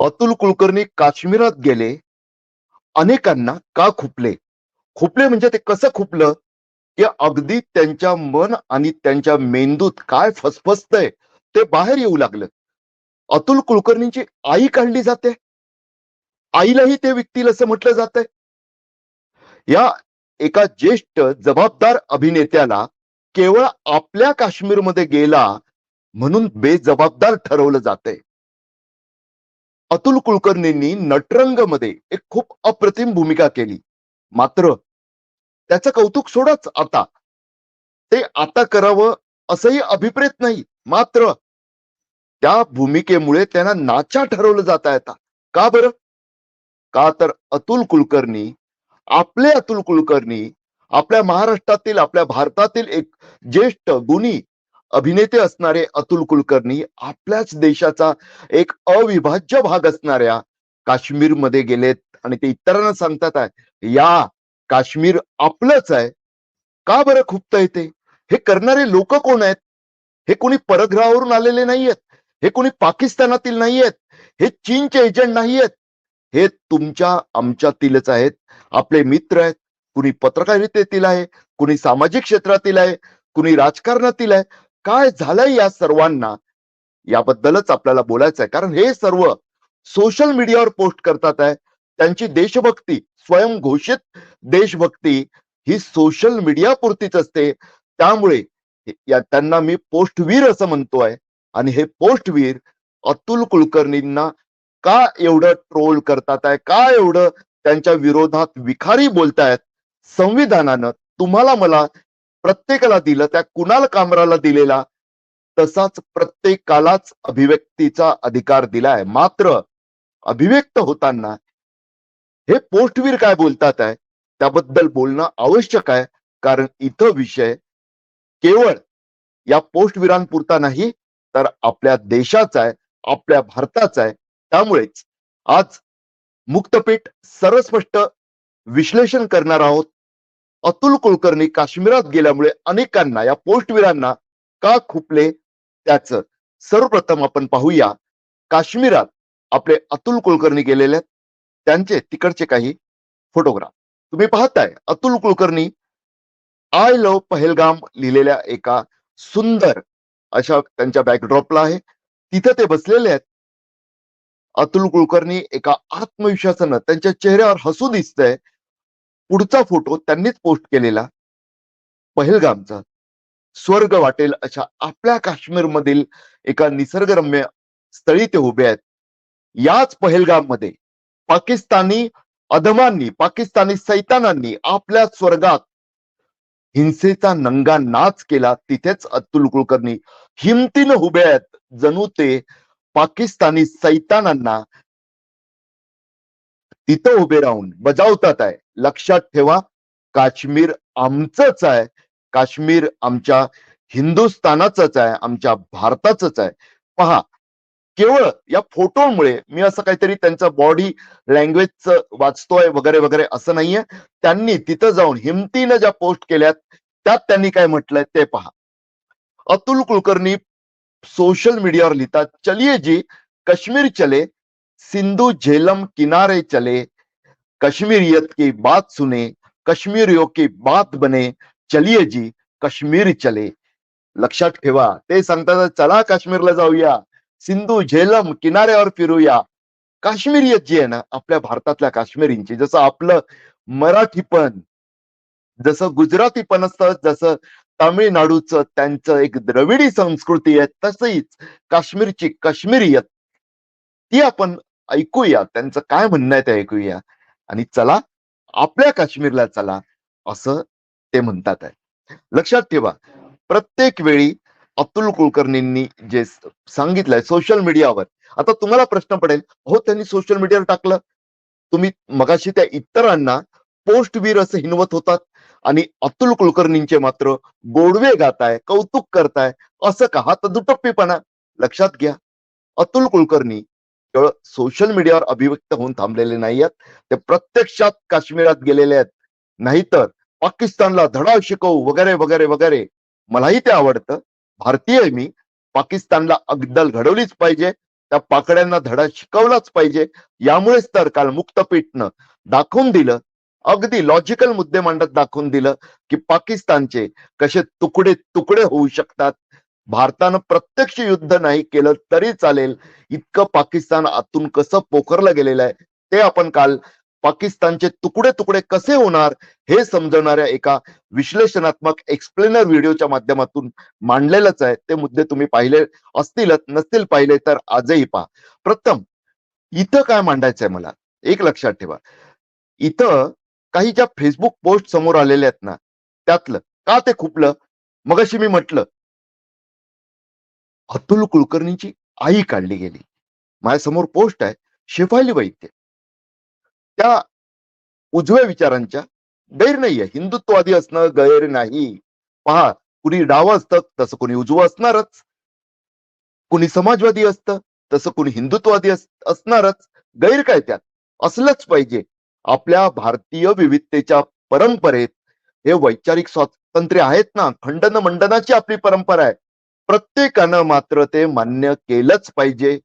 अतुल कुलकर्णी काश्मीरात गेले. अनेकांना का खुपले? खुपले म्हणजे ते कसं खुपलं? की अगदी त्यांच्या मन आणि त्यांच्या मेंदूत काय फसफसतंय ते बाहेर येऊ लागलं. अतुल कुलकर्णींची आई काढली जाते. आईलाही ते विकतील असं म्हटलं जातंय. या एका ज्येष्ठ जबाबदार अभिनेत्याला केवळ आपल्या काश्मीरमध्ये गेला म्हणून बेजबाबदार ठरवलं जातंय. अतुल कुलकर्णींनी नटरंगमध्ये एक खूप अप्रतिम भूमिका केली. मात्र त्याचं कौतुक सोडच आता. ते आता करावं असंही अभिप्रेत नाही. मात्र त्या भूमिकेमुळे त्यांना नाचा ठरवलं जाता येता का बरं? का तर अतुल कुलकर्णी आपले अतुल कुलकर्णी आपल्या महाराष्ट्रातील आपल्या भारतातील एक ज्येष्ठ गुणी अभिनेते असणारे अतुल कुलकर्णी आपल्याच देशाचा एक अविभाज्य भाग असणाऱ्या काश्मीरमध्ये गेलेत आणि ते इतरांना सांगतात आहे या काश्मीर आपलंच आहे. का बरं खुपता येते हे करणारे लोक कोण आहेत? हे कोणी परग्रहावरून आलेले नाहीयेत. हे कोणी पाकिस्तानातील नाहीयेत. हे चीनचे एजंट नाहीयेत. हे तुमच्या आमच्यातीलच आहेत. आपले मित्र आहेत. कुणी पत्रकारितेतील आहे. कुणी सामाजिक क्षेत्रातील आहे. कुणी राजकारणातील आहे. काय झालंय या सर्वांना? याबद्दलच आपल्याला बोलायचं आहे कारण हे सर्व सोशल मीडियावर पोस्ट करतात आहे. त्यांची देशभक्ती स्वयंघोषित देशभक्ती ही सोशल मीडिया पुरतीच असते. त्यामुळे या त्यांना मी पोस्टवीर असं म्हणतोय आणि हे पोस्टवीर अतुल कुलकर्णींना का एवढं ट्रोल करतात आहे? का एवढं त्यांच्या विरोधात विखारी बोलतायत? संविधानानं तुम्हाला मला प्रत्येकाला दिलं त्या कुणाल कामराला दिलेला तसाच प्रत्येकालाच अभिव्यक्तीचा अधिकार दिलाय. मात्र अभिव्यक्त होताना हे पोस्टवीर काय बोलतात आहे त्याबद्दल बोलणं आवश्यक आहे. कारण इथं विषय केवळ या पोस्टवीरांपुरता नाही तर आपल्या देशाचा आहे आपल्या भारताचा आहे. त्यामुळेच आज मुक्तपीठ सर्वस्पष्ट विश्लेषण करणार आहोत. अतुल कुलकर्णी काश्मीरात गेल्यामुळे अनेकांना या पोस्टवीरांना का खुपले त्याच? सर्वप्रथम आपण पाहूया काश्मीरात आपले अतुल कुलकर्णी गेलेले आहेत. त्यांचे तिकडचे काही फोटोग्राफ. तुम्ही पाहताय अतुल कुलकर्णी आय लव्ह पहलगाम लिहिलेल्या एका सुंदर अशा त्यांच्या बॅकड्रॉपला आहे. तिथे ते बसलेले आहेत. अतुल कुलकर्णी एका आत्मविश्वासानं त्यांच्या चेहऱ्यावर हसू दिसतंय. पुढचा फोटो त्यांनीच पोस्ट केलेला. पहलगामचा. स्वर्ग वाटेल अशा आपल्या काश्मीर मधील एका निसर्गरम्य स्थळी ते उभे आहेत. याच पहलगाममध्ये पाकिस्तानी अधमांनी पाकिस्तानी सैतानांनी आपल्या स्वर्गात हिंसेचा नंगा नाच केला. तिथेच अतुल कुलकर्णी हिमतीनं उभे आहेत. जणू ते पाकिस्तानी सैतानांना तिथं उभे राहून बजावतात आहे. लक्षात ठेवा काश्मीर आमचंच आहे. काश्मीर आमच्या हिंदुस्थानाचंच आहे आमच्या भारताचंच आहे. पहा केवळ या फोटोमुळे मी असं काहीतरी त्यांचं बॉडी लँग्वेजचं वाचतोय वगैरे वगैरे असं नाहीये. त्यांनी तिथं जाऊन हिमतीनं ज्या पोस्ट केल्यात त्यात त्यांनी काय म्हटलंय ते पहा. अतुल कुलकर्णी सोशल मीडियावर लिहितात चलिए जी कश्मीर चले सिंधू झेलम किनारे चले कश्मीरियत की बात सुने कश्मीरियों की बात बने चलिए जी कश्मीर चले। लक्षात ठेवा ते सांगतात चला काश्मीरला जाऊया सिंधू झेलम किनाऱ्यावर फिरूया. काश्मीरियत जी आहे ना आपल्या भारतातल्या काश्मीरींची जसं आपलं मराठी पण जसं गुजराती पण असतं जसं तामिळनाडूचं त्यांचं एक द्रविडी संस्कृती आहे तसंच काश्मीरची काश्मीरियत ती आपण ऐकूया त्यांचं काय म्हणणं आहे ते ऐकूया. आणि चला आपल्या काश्मीरला चला असं ते म्हणतात आहे. लक्षात ठेवा प्रत्येक वेळी अतुल कुलकर्णींनी जे सांगितलंय सोशल मीडियावर आता तुम्हाला प्रश्न पडेल हो त्यांनी सोशल मीडियावर टाकलं. तुम्ही मगाशी त्या इतरांना पोस्टवीर असं हिनवत होतात आणि अतुल कुलकर्णींचे मात्र गोडवे गाताय कौतुक करताय असं का हा तर दुटप्पीपणा लक्षात घ्या अतुल कुलकर्णी केवळ सोशल मीडियावर अभिव्यक्त होऊन थांबलेले नाही आहेत ते प्रत्यक्षात काश्मीरात गेलेले आहेत. नाहीतर पाकिस्तानला धडा शिकवू वगैरे वगैरे वगैरे. मलाही ते आवडतं. भारतीय मी. पाकिस्तानला अगदल घडवलीच पाहिजे. त्या पाकड्यांना धडा शिकवलाच पाहिजे. यामुळेच तर काल मुक्तपीठनं दाखवून दिलं अगदी लॉजिकल मुद्दे मांडत दाखवून दिलं की पाकिस्तानचे कसे तुकडे तुकडे होऊ शकतात. भारतानं प्रत्यक्ष युद्ध नाही केलं तरी चालेल. इतकं पाकिस्तान आतून कसं पोखरलं गेलेलं आहे ते आपण काल पाकिस्तानचे तुकडे तुकडे कसे होणार हे समजवणाऱ्या एका विश्लेषणात्मक एक्सप्लेनर व्हिडिओच्या माध्यमातून मांडलेलंच आहे. ते मुद्दे तुम्ही पाहिले असतीलच नसतील पाहिले तर आजही पहा. प्रथम इथं काय मांडायचंय मला? एक लक्षात ठेवा. इथं काही ज्या फेसबुक पोस्ट समोर आलेल्या आहेत ना त्यातलं का ते खुपलं? मगाशी मी म्हटलं अतुल कुलकर्णीची आई काढली गेली. माझ्यासमोर पोस्ट आहे शेफाली वैद्य त्या उजव्या विचारांच्या गैर नाहीये हिंदुत्ववादी असणं गैर नाही. पहा कुणी डावं असतं तसं कुणी उजवं असणारच. कुणी समाजवादी असतं तसं कुणी हिंदुत्ववादी असणारच. गैर काय त्यात? असलंच पाहिजे. आपल्या भारतीय विविधतेच्या परंपरेत हे वैचारिक स्वातंत्र्य आहेत ना खंडन मंडनाची आपली परंपरा आहे. प्रत्येकानं मात्र ते मान्य केलंच पाहिजे.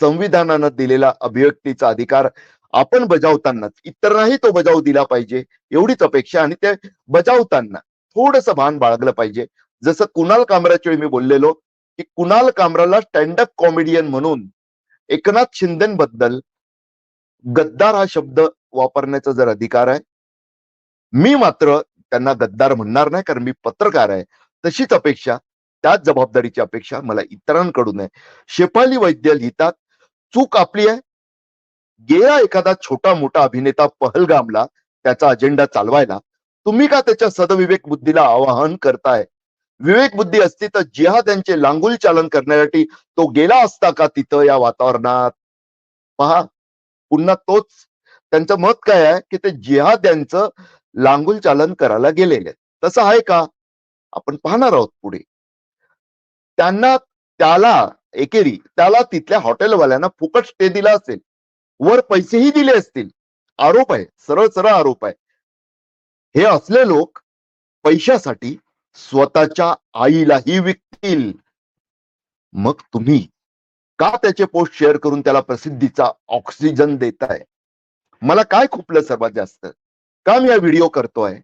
संविधानानं दिलेला अभिव्यक्तीचा अधिकार आपण बजावतानाच इतरांनाही तो बजाव दिला पाहिजे एवढीच अपेक्षा आणि ते बजावताना थोडस भान बाळगलं पाहिजे. जसं कुणाल कामराच्या वेळी मी बोललेलो की कुणाल कामराला स्टँडअप कॉमेडियन म्हणून एकनाथ शिंदेबद्दल गद्दार हा शब्द वापरण्याचा जर अधिकार आहे मी मात्र त्यांना गद्दार म्हणणार नाही कारण मी पत्रकार आहे. तशीच अपेक्षा त्याच जबाबदारीची अपेक्षा मला इतरांकडून आहे. शेफाली वैद्य लिहितात चूक आपली आहे. गेला एखादा छोटा मोठा अभिनेता पहलगामला त्याचा अजेंडा चालवायला. तुम्ही का त्याच्या सदविवेक बुद्धीला आवाहन करताय? विवेक बुद्धी असती तर जिहा त्यांचे लांगुल चालन करण्यासाठी तो गेला असता का तिथं या वातावरणात? पहा पुन्हा तोच. त्यांचं मत काय आहे? की ते जिहाद यांचं लांगुल चालन करायला गेलेले तसं आहे का? आपण पाहणार आहोत पुढे. त्यांना त्याला एकेरी त्याला तिथल्या हॉटेलवाल्यांना फुकट स्टे दिला असेल. वर पैसेही दिले असतील. आरोप आहे सरळ सरळ आरोप आहे. हे असले लोक पैशासाठी स्वतःच्या आईलाही विकतील. मग तुम्ही का त्याचे पोस्ट शेअर करून त्याला प्रसिद्धीचा ऑक्सिजन देताय? मला काय खुपलं सर्वात जास्त? का मी हा व्हिडिओ करतोय?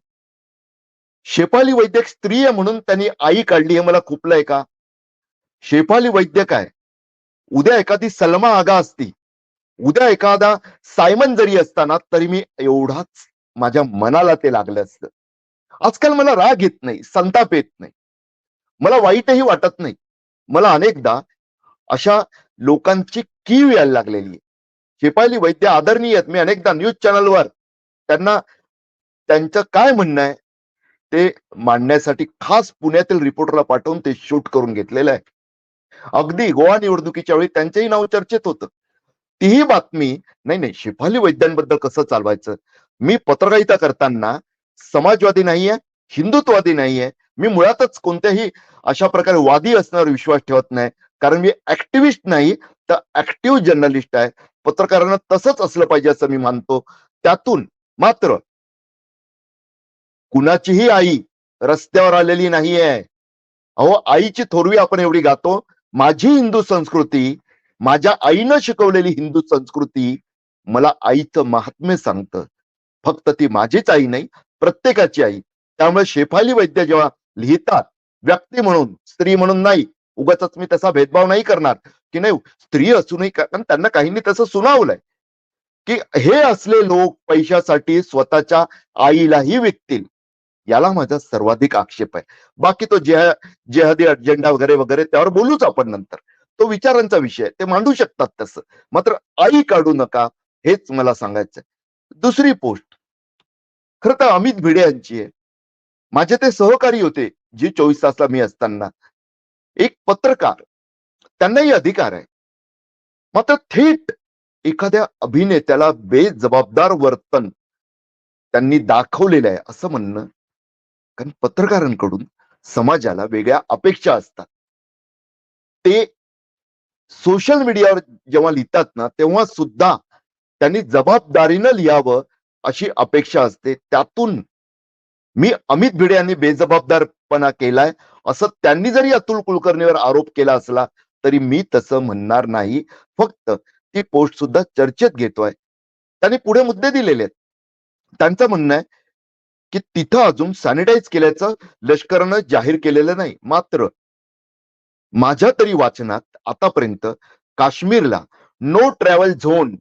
शेपाली वैद्यक स्त्री आहे म्हणून त्यांनी आई काढली हे मला खुपलंय का? शेफाली वैद्य काय उद्या एखादी सलमा आगा असती. उद्या एखादा सायमन जरी असताना तरी मी एवढाच माझ्या मनाला ते लागलं असतं. आजकाल मला राग येत नाही संताप येत नाही. मला वाईटही वाटत नाही. मला अनेकदा अशा लोकांची कीव यायला लागलेली आहे. शेफाली वैद्य आदरणीय आहेत. मी अनेकदा न्यूज चॅनलवर त्यांना त्यांचं काय म्हणणं आहे ते मांडण्यासाठी खास पुण्यातील रिपोर्टरला पाठवून ते शूट करून घेतलेलं आहे. अगदी गोवा निवडणुकीच्या वेळी त्यांचंही नाव चर्चेत होतं. तीही बातमी नाही नाही शिफाली वैद्यांबद्दल कसं चालवायचं? मी पत्रकारिता करताना समाजवादी नाहीये हिंदुत्ववादी नाहीये मी मुळातच कोणत्याही अशा प्रकारे वादी असण्यावर विश्वास ठेवत नाही. कारण मी ऍक्टिव्हिस्ट नाही तर ऍक्टिव्ह जर्नलिस्ट आहे. पत्रकारांना तसंच असलं पाहिजे असं मी मानतो. त्यातून मात्र कुणाचीही आई रस्त्यावर आलेली नाहीये. अहो आईची थोरवी आपण एवढी गातो माझी हिंदू संस्कृती माझ्या आईनं शिकवलेली हिंदू संस्कृती मला आईचं महात्म्य सांगतं. फक्त ती माझीच आई नाही प्रत्येकाची आई. त्यामुळे शेफाली वैद्य जेव्हा लिहितात व्यक्ती म्हणून स्त्री म्हणून नाही उगाच मी तसा भेदभाव नाही करणार. की नाही स्त्री असूनही कारण त्यांना काहींनी तसं सुनावलंय. की हे असले लोक पैशासाठी स्वतःच्या आईलाही विकतील. याला माझा सर्वाधिक आक्षेप आहे. बाकी तो जे जेहादी अजेंडा वगैरे वगैरे त्यावर बोलूच आपण नंतर. तो विचारांचा विषय ते मांडू शकतात तसं. मात्र आई काढू नका हेच मला सांगायचंय. दुसरी पोस्ट. खर तर अमित भिडे यांची आहे. माझे ते सहकारी होते जी चोवीस तासला मी असताना. एक पत्रकार. त्यांनाही अधिकार आहे. मात्र थेट एखाद्या अभिनेत्याला बेजबाबदार वर्तन त्यांनी दाखवलेलं आहे असं म्हणणं कारण पत्रकारांकडून समाजाला वेगळ्या अपेक्षा असतात. ते सोशल मीडियावर जेव्हा लिहितात ना तेव्हा सुद्धा त्यांनी जबाबदारीनं लिहावं अशी अपेक्षा असते. त्यातून मी अमित भिडे यांनी बेजबाबदारपणा केलाय. असं त्यांनी जरी अतुल कुलकर्णीवर आरोप केला असला तरी मी तसं म्हणणार नाही. फक्त ती पोस्ट सुद्धा चर्चेत घेतोय. त्यांनी पुढे मुद्दे दिलेले आहेत. त्यांचं म्हणणं आहे की तिथं अजून सॅनिटाईज केल्याचं लष्करानं जाहीर केलेलं नाही. मात्र माझ्या तरी वाचनात आतापर्यंत काश्मीरला नो ट्रॅव्हल झोन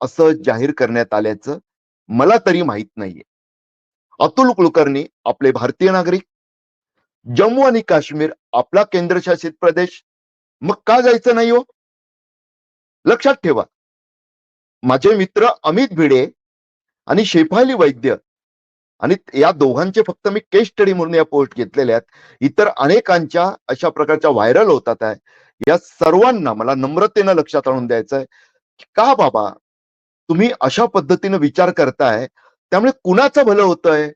असं जाहीर करण्यात आल्याचं मला तरी माहीत नाहीये. अतुल कुलकर्णी आपले भारतीय नागरिक. जम्मू आणि काश्मीर आपला केंद्रशासित प्रदेश. मग का जायचं नाही हो? लक्षात ठेवा. माझे मित्र अमित भिडे आणि शेफाली वैद्य आणि या दोघांचे फक्त मी केस स्टडी म्हणून या पोस्ट घेतलेल्या आहेत. इतर अनेकांच्या अशा प्रकारच्या व्हायरल होतात आहे. या सर्वांना मला नम्रतेनं लक्षात आणून द्यायचं आहे का बाबा तुम्ही अशा पद्धतीनं विचार करताय त्यामुळे कुणाचं भलं होतंय?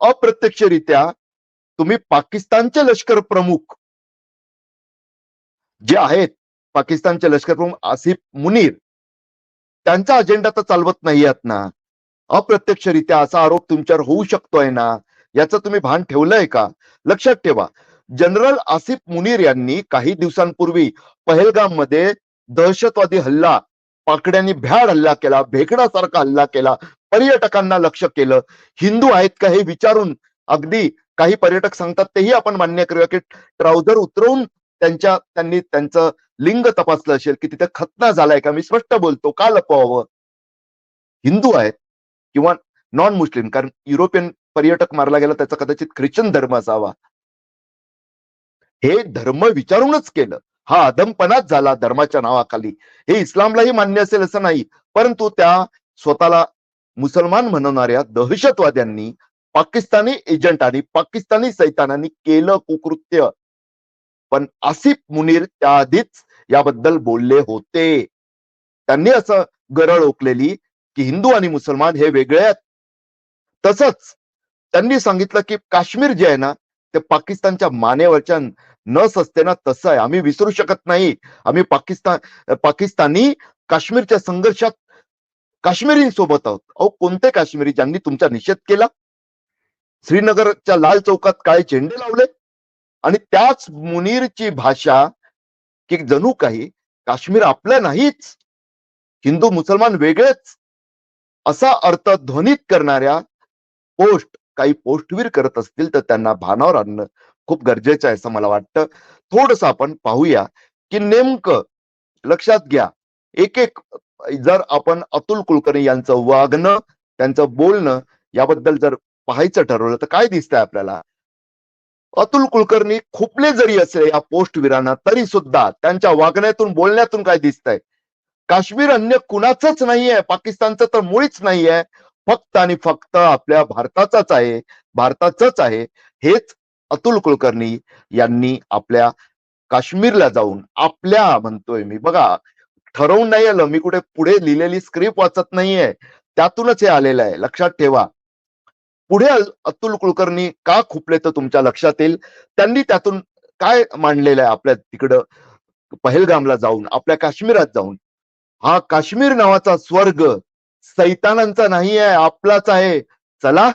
अप्रत्यक्षरित्या तुम्ही पाकिस्तानचे लष्कर प्रमुख जे आहेत पाकिस्तानचे लष्कर प्रमुख आसिफ मुनीर त्यांचा अजेंडा तर चालवत नाही आहेत ना? अप्रत्यक्षरित्या असा आरोप तुमच्यावर होऊ शकतोय ना? याचं तुम्ही भान ठेवलंय का? लक्षात ठेवा. जनरल आसिफ मुनीर यांनी काही दिवसांपूर्वी पहलगाममध्ये दहशतवादी हल्ला पाकड्यांनी भ्याड हल्ला केला भेकडासारखा हल्ला केला पर्यटकांना लक्ष केलं. हिंदू आहेत का हे विचारून अगदी काही पर्यटक सांगतात तेही आपण मान्य करूया की ट्राउझर उतरवून त्यांच्या त्यांनी त्यांचं लिंग तपासलं असेल की तिथे खतना झालाय का? मी स्पष्ट बोलतो का लपवावं? हिंदू आहेत. किंवा नॉन मुस्लिम कारण युरोपियन पर्यटक मारला गेला त्याचा कदाचित ख्रिश्चन धर्म असावा. हे धर्म विचारूनच केलं. हा अधमपणाच झाला धर्माच्या नावाखाली. हे इस्लामलाही मान्य असेल असं नाही परंतु त्या स्वतःला मुसलमान म्हणणाऱ्या दहशतवाद्यांनी पाकिस्तानी एजंटांनी पाकिस्तानी सैतानांनी केलं कुकृत्य. पण आसिफ मुनीर त्याआधीच याबद्दल बोलले होते. त्यांनी असं गरळ ओकलेली की हिंदू आणि मुसलमान हे वेगळे आहेत. तसंच त्यांनी सांगितलं की काश्मीर जे आहे ना ते पाकिस्तानच्या मानेवरच्या नस असते ना तसं आहे. आम्ही विसरू शकत नाही. आम्ही पाकिस्तान पाकिस्तानी काश्मीरच्या संघर्षात काश्मीरींसोबत आहोत. अहो कोणते काश्मीरी ज्यांनी तुमचा निषेध केला? श्रीनगरच्या लाल चौकात काय झेंडे लावले. आणि त्याच मुनीरची भाषा की जणू काही काश्मीर आपलं नाहीच. हिंदू मुसलमान वेगळेच. असा अर्थ ध्वनित करणाऱ्या पोस्ट काही पोस्टवीर करत असतील तर त्यांना भानावर आणणं खूप गरजेचं आहे असं मला वाटतं. थोडस आपण पाहूया की नेमकं लक्षात घ्या एक एक जर आपण अतुल कुलकर्णी यांचं वागणं त्यांचं बोलणं याबद्दल जर पाहायचं ठरवलं तर काय दिसतंय आपल्याला? अतुल कुलकर्णी खुपले जरी असले या पोस्टवीरांना तरी सुद्धा त्यांच्या वागण्यातून बोलण्यातून काय दिसतंय? काश्मीर अन्य कुणाचंच नाहीये पाकिस्तानचं तर मुळीच नाहीये. फक्त आणि फक्त आपल्या भारताचाच आहे भारताचंच आहे. हेच अतुल कुलकर्णी यांनी आपल्या काश्मीरला जाऊन आपल्या म्हणतोय मी बघा ठरवून नाही आलं मी कुठे पुढे लिहिलेली स्क्रिप्ट वाचत नाहीये. त्यातूनच हे आलेलं आहे लक्षात ठेवा. पुढे अतुल कुलकर्णी का खुपले तर तुमच्या लक्षात येईल? त्यांनी त्यातून काय मांडलेलं आहे आपल्या तिकडं पहलगामला जाऊन आपल्या काश्मीरात जाऊन? हा काश्मीर नावाचा स्वर्ग सैतानांचा नाही आहे आपलाच आहे. चला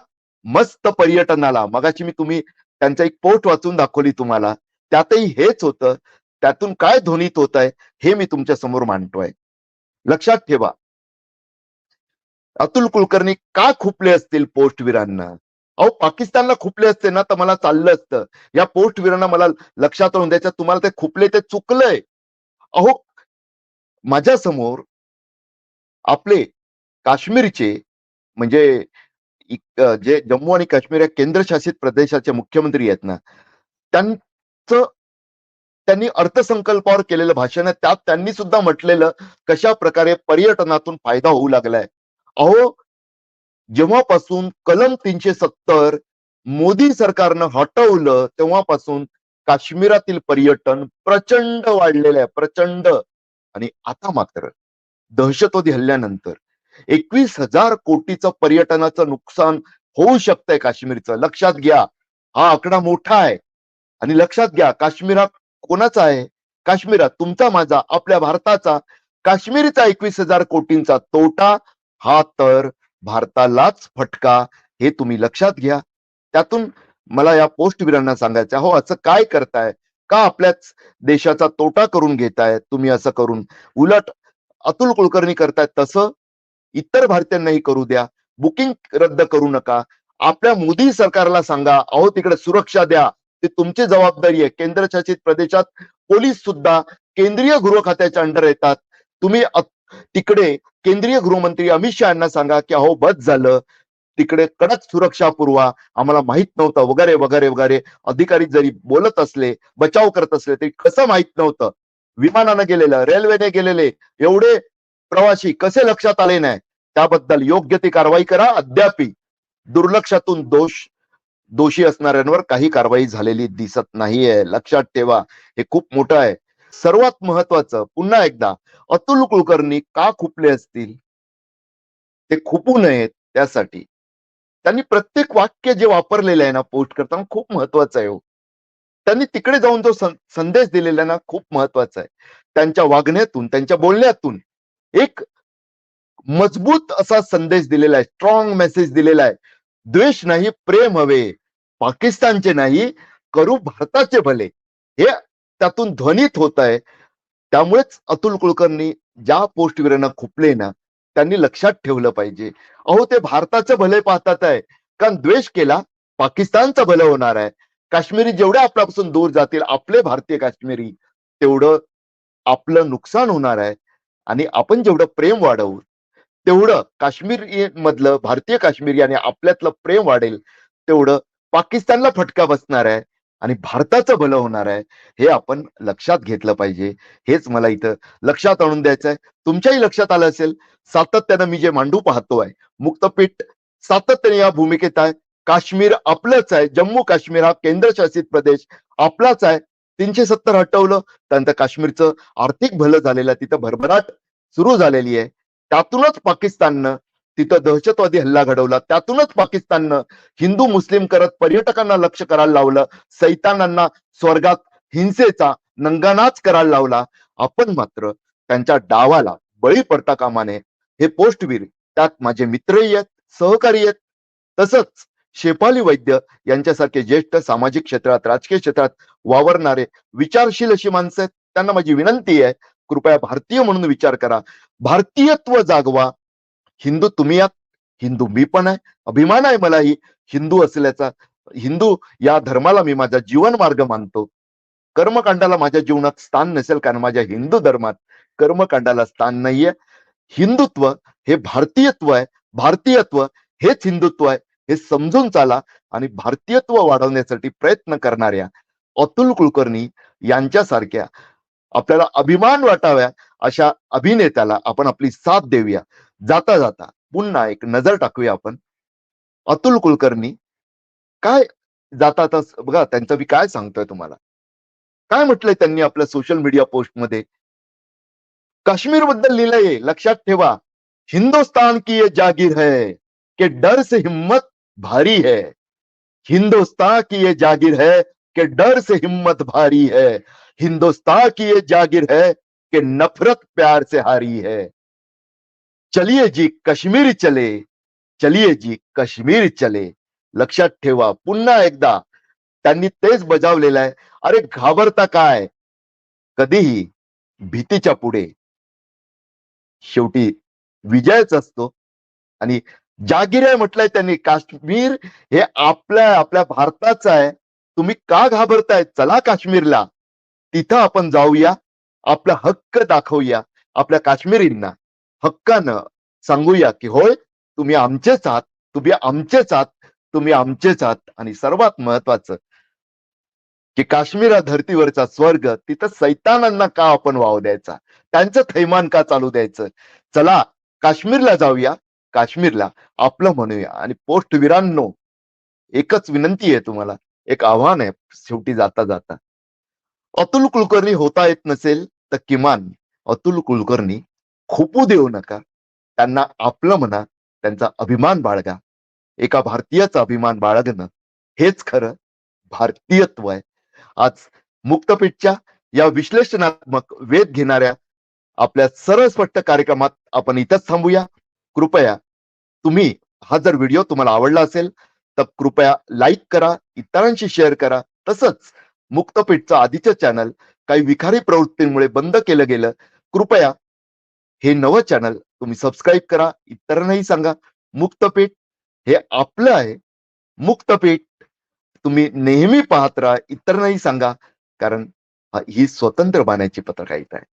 मस्त पर्यटनाला. मगाची मी तुम्ही त्यांचा एक पोस्ट वाचून दाखवली तुम्हाला. त्यातही हेच होतं. त्यातून काय ध्वनीत होत आहे हे मी तुमच्यासमोर मांडतोय. लक्षात ठेवा. अतुल कुलकर्णी का खुपले असतील पोस्टवीरांना अहो पाकिस्तानला खुपले असते ना तर मला चाललं असतं. या पोस्टवीरांना मला लक्षात राहून द्यायचं तुम्हाला ते खुपले ते चुकलंय. अहो माझ्यासमोर आपले काश्मीरचे म्हणजे जे जम्मू आणि काश्मीर या केंद्रशासित प्रदेशाचे मुख्यमंत्री आहेत ना त्यांचं त्यांनी अर्थसंकल्पावर केलेलं भाषण आहे. त्यात त्यांनी सुद्धा म्हटलेलं कशा प्रकारे पर्यटनातून फायदा होऊ लागलाय. अहो जेव्हापासून कलम तीनशे सत्तर मोदी सरकारनं हटवलं तेव्हापासून काश्मीरातील पर्यटन प्रचंड वाढलेलं आहे प्रचंड. आणि आता मात्र दहशतवादी हल्ल्यानंतर एकवीस हजार कोटीचं पर्यटनाचं नुकसान होऊ शकतंय काश्मीरचं. लक्षात घ्या हा आकडा मोठा आहे. आणि लक्षात घ्या काश्मीरात कोणाचा आहे? काश्मीरात तुमचा माझा आपल्या भारताचा. काश्मीरचा एकवीस हजार कोटींचा तोटा हा तर भारतालाच फटका हे तुम्ही लक्षात घ्या. त्यातून मला या पोस्टवीरांना सांगायचं हो असं काय करताय? का आपल्याच देशाचा तोटा करून घेताय तुम्ही असं करून उलट अतुल कुलकर्णी करतायत तसं? इतर भारतीयांनाही करू द्या. बुकिंग रद्द करू नका. आपल्या मोदी सरकारला सांगा अहो तिकडे सुरक्षा द्या. ते तुमची जबाबदारी आहे. केंद्रशासित प्रदेशात पोलीस सुद्धा केंद्रीय गृह खात्याच्या अंडर येतात. तुम्ही तिकडे केंद्रीय गृहमंत्री अमित शहा यांना सांगा की अहो बस झालं. तिकडे कडक सुरक्षा पुरवा. आम्हाला माहीत नव्हतं. वगैरे वगैरे वगैरे. अधिकारी जरी बोलत असले बचाव करत असले तरी कसं माहीत नव्हतं? विमानानं गेलेलं रेल्वेने गेलेले एवढे प्रवासी कसे लक्षात आले नाही? त्याबद्दल योग्य ती कारवाई करा. अद्यापि दुर्लक्षातून दोष दोषी असणाऱ्यांवर काही कारवाई झालेली दिसत नाहीये. लक्षात ठेवा. हे खूप मोठं आहे. सर्वात महत्वाचं पुन्हा एकदा अतुल कुलकर्णी का खुपले असतील? ते खुपू नयेत त्यासाठी. त्यांनी प्रत्येक वाक्य जे वापरलेलं आहे ना पोस्ट करताना खूप महत्वाचं आहे हो. त्यांनी तिकडे जाऊन जो संदेश दिलेला आहे ना खूप महत्त्वाचा आहे. त्यांच्या वागण्यातून त्यांच्या बोलण्यातून एक मजबूत असा संदेश दिलेला आहे स्ट्रॉंग मेसेज दिलेला आहे. द्वेष नाही प्रेम हवे. पाकिस्तानचे नाही करू भारताचे भले. हे त्यातून ध्वनित होत आहे. त्यामुळेच अतुल कुलकर्णी ज्या पोस्टवीरांना खुपले ना त्यांनी लक्षात ठेवलं पाहिजे. अहो ते भारताचं भले पाहतात आहे कारण द्वेष केला पाकिस्तानचं भलं होणार आहे. काश्मीरी जेवढे आपल्यापासून दूर जातील आपले भारतीय काश्मीरी तेवढं आपलं नुकसान होणार आहे. आणि आपण जेवढं प्रेम वाढवू तेवढं काश्मीर मधलं भारतीय काश्मीरी आणि आपल्यातलं प्रेम वाढेल तेवढं पाकिस्तानला फटका बसणार आहे. आणि भारताचं भलं होणार आहे हे आपण लक्षात घेतलं पाहिजे. हेच मला इथं लक्षात आणून द्यायचं आहे. तुमच्याही लक्षात आलं असेल सातत्यानं मी जे मांडू पाहतोय मुक्तपीठ सातत्याने या भूमिकेत आहे. काश्मीर आपलंच आहे. जम्मू काश्मीर हा केंद्रशासित प्रदेश आपलाच आहे. तीनशे सत्तर हटवलं त्यानंतर काश्मीरचं आर्थिक भलं झालेलं तिथं भरभराट सुरू झालेली आहे. त्यातूनच पाकिस्ताननं तिथं दहशतवादी हल्ला घडवला. त्यातूनच पाकिस्ताननं हिंदू मुस्लिम करत पर्यटकांना लक्ष करायला लावलं. सैतानांना स्वर्गात हिंसेचा नंगानाच करायला लावला. आपण मात्र त्यांच्या डावाला बळी पडता कामा नये हे पोस्टवीर त्यात माझे मित्रही आहेत सहकारी आहेत. तसंच शेफाली वैद्य यांच्यासारखे ज्येष्ठ सामाजिक क्षेत्रात राजकीय क्षेत्रात वावरणारे विचारशील अशी माणसं आहेत. त्यांना माझी विनंती आहे कृपया भारतीय म्हणून विचार करा. भारतीयत्व जागवा हिंदू तुम्ही आहात हिंदू मी पण आहे अभिमान आहे मलाही. हिंदू असल्याचा हिंदू या धर्माला मी माझा जीवन मार्ग मानतो. कर्मकांडाला माझ्या जीवनात स्थान नसेल कारण माझ्या हिंदू धर्मात कर्मकांडाला स्थान नाहीये. हिंदुत्व हे भारतीयत्व आहे. भारतीयत्व हेच हिंदुत्व आहे. हे समजून चाला आणि भारतीयत्व वाढवण्यासाठी प्रयत्न करणाऱ्या अतुल कुलकर्णी यांच्यासारख्या आपल्याला अभिमान वाटाव्या अशा अभिनेत्याला आपण आपली साथ देऊया. जाता जाता पुन्हा एक नजर टाकूया आपण. अतुल कुलकर्णी काय जाता आता बघा त्यांचं मी काय सांगतोय तुम्हाला. काय म्हटलंय त्यांनी आपल्या सोशल मीडिया पोस्टमध्ये? काश्मीरबद्दल लिहिलंय लक्षात ठेवा. हिंदुस्तान की ये जागीर है के डर से हिम्मत भारी है. हिंदुस्तान की ये जागीर है कि डर से हिम्मत भारी है. हिंदुस्तान की ये जागीर है कि नफरत प्यार से हारी है। चलिए जी कश्मीर चले। चलिए जी कश्मीर चले। लक्षात ठेवा पुन्हा एकदा त्यांनी तेच बजावलेलं आहे. अरे घाबरता काय? कधीही भीतीच्या पुढे. शेवटी विजयच असतो. आणि जागीर आहे म्हटलंय त्यांनी काश्मीर हे आपल्या आपल्या भारताचं आहे. तुम्ही का घाबरताय? चला काश्मीरला. तिथं आपण जाऊया. आपला हक्क दाखवूया आपल्या काश्मीरींना. हक्कानं सांगूया की होय तुम्ही आमचेच आहात तुम्ही आमचेच आहात तुम्ही आमचेच आहात. आणि सर्वात महत्वाचं की काश्मीर हा धर्तीवरचा स्वर्ग तिथं सैतानांना का आपण वाव द्यायचा? त्यांचं थैमान का चालू द्यायचं? चला काश्मीरला जाऊया. काश्मीरला आपलं म्हणूया. आणि पोस्टवीरांनो एकच विनंती आहे तुम्हाला एक आव्हान आहे शेवटी जाता जाता अतुल कुलकर्णी होता येत नसेल तर किमान अतुल कुलकर्णी खुपू देऊ नका. त्यांना आपलं म्हणा त्यांचा अभिमान बाळगा. एका भारतीयाचा अभिमान बाळगणं हेच खरं भारतीयत्व आहे. आज मुक्तपीठच्या या विश्लेषणात्मक वेध घेणाऱ्या आपल्या सरळ स्पष्ट कार्यक्रमात आपण इथंच थांबूया. कृपया तुम्ही हा जर व्हिडिओ तुम्हाला आवडला असेल तर कृपया लाईक करा इतरांशी शेअर करा. तसंच मुक्तपीठचं आधीचं चॅनल काही विखारी प्रवृत्तींमुळे बंद केलं गेलं कृपया हे नवं चॅनल तुम्ही सबस्क्राईब करा इतरांनाही सांगा. मुक्तपीठ हे आपलं आहे. मुक्तपीठ तुम्ही नेहमी पाहत राहा इतरांनाही सांगा कारण ही स्वतंत्र बाण्याची पत्रकारिता आहे.